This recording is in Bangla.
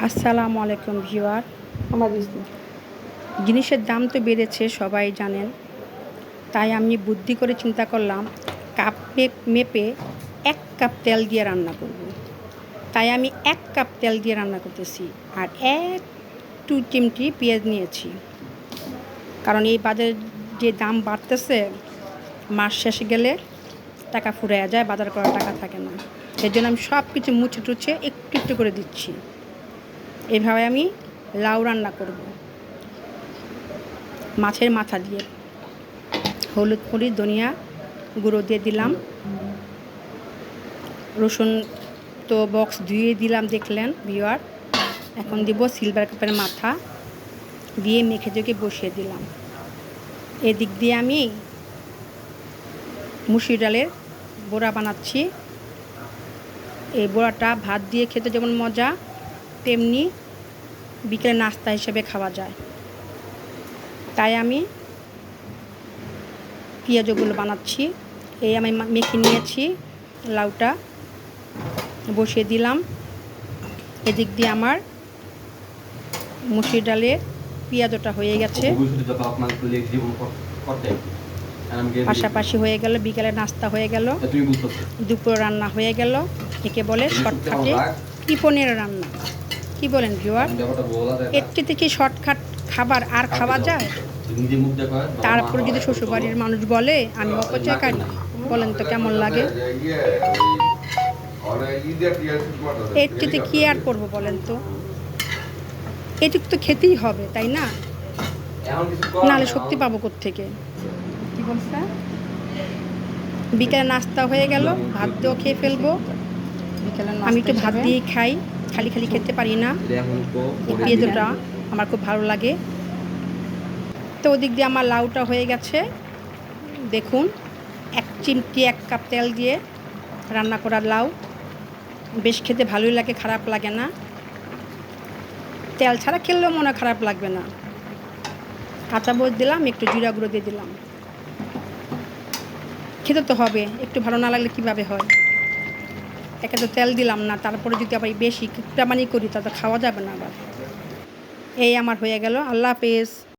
আসসালামু আলাইকুম ভিউয়ার। জিনিসের দাম তো বেড়েছে সবাই জানেন। তাই আমি বুদ্ধি করে চিন্তা করলাম কাপ মেপ- এক কাপ তেল দিয়ে রান্না করব। তাই আমি এক কাপ তেল দিয়ে রান্না করতেছি আর এক টু চিমটি পেঁয়াজ নিয়েছি। কারণ এই বাজারে যে দাম বাড়তেছে মাস শেষে গেলে টাকা ফুরিয়ে যায় বাজার করার টাকা থাকে না। সেই জন্য আমি সব কিছু মুছে টুছে একটু একটু করে দিচ্ছি। এভাবে আমি লাউ রান্না করব। মাছের মাথা দিয়ে। হলুদ মরিচ, ধনিয়া গুঁড়ো দিয়ে দিলাম। রসুন তো বক্স ধুয়ে দিলাম দেখলেন ভিওয়ার এখন দিব সিলভার কাপের মাথা দিয়ে মেখে জেকে বসিয়ে দিলাম। এদিক দিয়ে আমি মুসুর ডালের বড়া বানাচ্ছি। এই বড়াটা ভাত দিয়ে খেতে যেমন মজা। তেমনি বিকেলে নাস্তা হিসেবে খাওয়া যায়। তাই আমি পেঁয়াজগুলো বানাচ্ছি। এই আমি মেখে নিয়েছি লাউটা বসিয়ে দিলাম। এদিক দিয়ে আমার মুসুর ডালের পেঁয়াজটা হয়ে গেছে। পাশাপাশি হয়ে গেল বিকেলে নাস্তা হয়ে গেল। দুপুর রান্না হয়ে গেল। একে বলে শর্টকাটে। কৃপণের রান্না? কি বলেন ভিউয়ার এর থেকে কি শর্টকাট খাবার আর খাওয়া যায়? হয়, তারপরে যদি শ্বশুরবাড়ির মানুষ বলে আমি অপচয়কারী বলেন তো কেমন লাগে? এর থেকে কি আর করব বলেন তো? এটুকু তো খেতেই হবে তাই না? নাহলে শক্তি পাবো থেকে কি বলছে? বিকেলে নাস্তা হয়ে গেল ভাত দিয়েও খেয়ে ফেলব। আমি একটু ভাত দিয়েই খাই। খালি খালি খেতে পারি না। পেঁয়াজটা আমার খুব ভালো লাগে। তো ওদিক দিয়ে আমার লাউটা হয়ে গেছে। দেখুন এক চিমটি এক কাপ তেল দিয়ে রান্না করা লাউ। বেশ খেতে ভালোই লাগে খারাপ লাগে না। তেল ছাড়া খেললেও মনে খারাপ লাগবে না। কাঁচা মরিচ দিলাম একটু জিরা গুঁড়ো দিয়ে দিলাম। খেতে তো হবে একটু ভালো না লাগলে কীভাবে হয়? একে তো তেল দিলাম না, তারপরে যদি আবার বেশি কুটামানি করি, তাহলে খাওয়া যাবে না আবার। এই আমার হয়ে গেল। আল্লাহ হাফেজ।